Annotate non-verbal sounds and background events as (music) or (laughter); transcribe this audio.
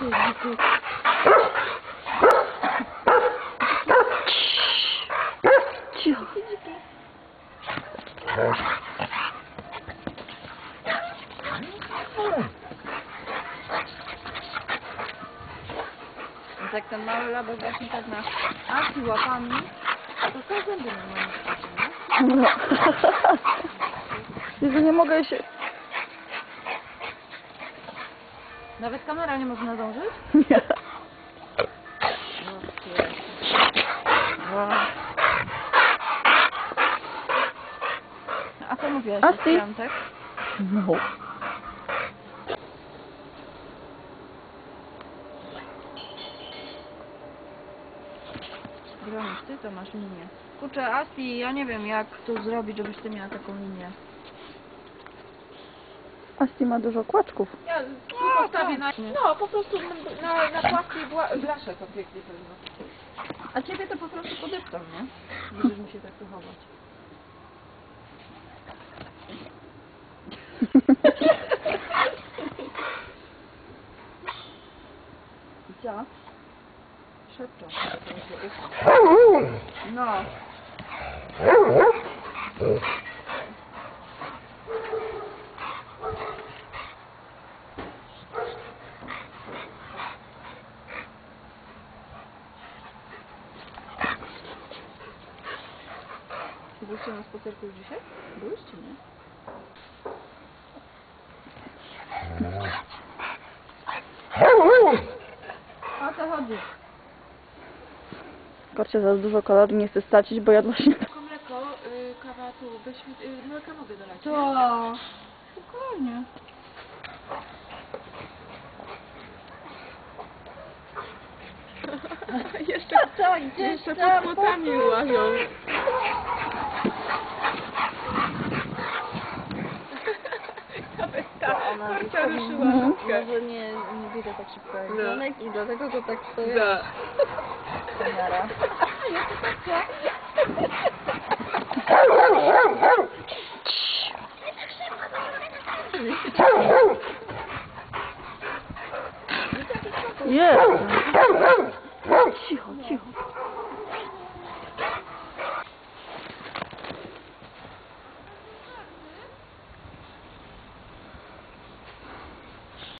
Cicho. Jak ten mały labek właśnie tak na aki łapami, to co zęby na moim No. (laughs) Nie mogę się... Nawet kamera nie może nadążyć? Nie. A co mówiłaś A ty? piątek? No. Bronisz, ty to masz linię. Kurczę, Asti, ja nie wiem jak to zrobić, żebyś ty miała taką linię. Asti ma dużo kłaczków. Ja No, postawię na... No, po prostu na, na, płaskiej bła- blasze to pięknie pewno. A ciebie to po prostu podeptą, nie? Będziesz mi się tak tu chować. Co? Szepczą. No. Byliście na spacerku już dzisiaj? Byliście, nie? O co chodzi? Korcie za dużo kalorii nie chcę stracić, bo jadła się... Tylko mleko, y, kawa tu, weźmy, y, mleka mogę dolać. nie? To... Spokojnie. (laughs) jeszcze, jeszcze pod płotami łażą. Nawet ta ona Marcia ruszyła Mhm. nutkę. Może nie, nie biega tak szybko jak No. dzwonek i dlatego to tak stoi. Da. Kamera. Jest! Cicho, cicho.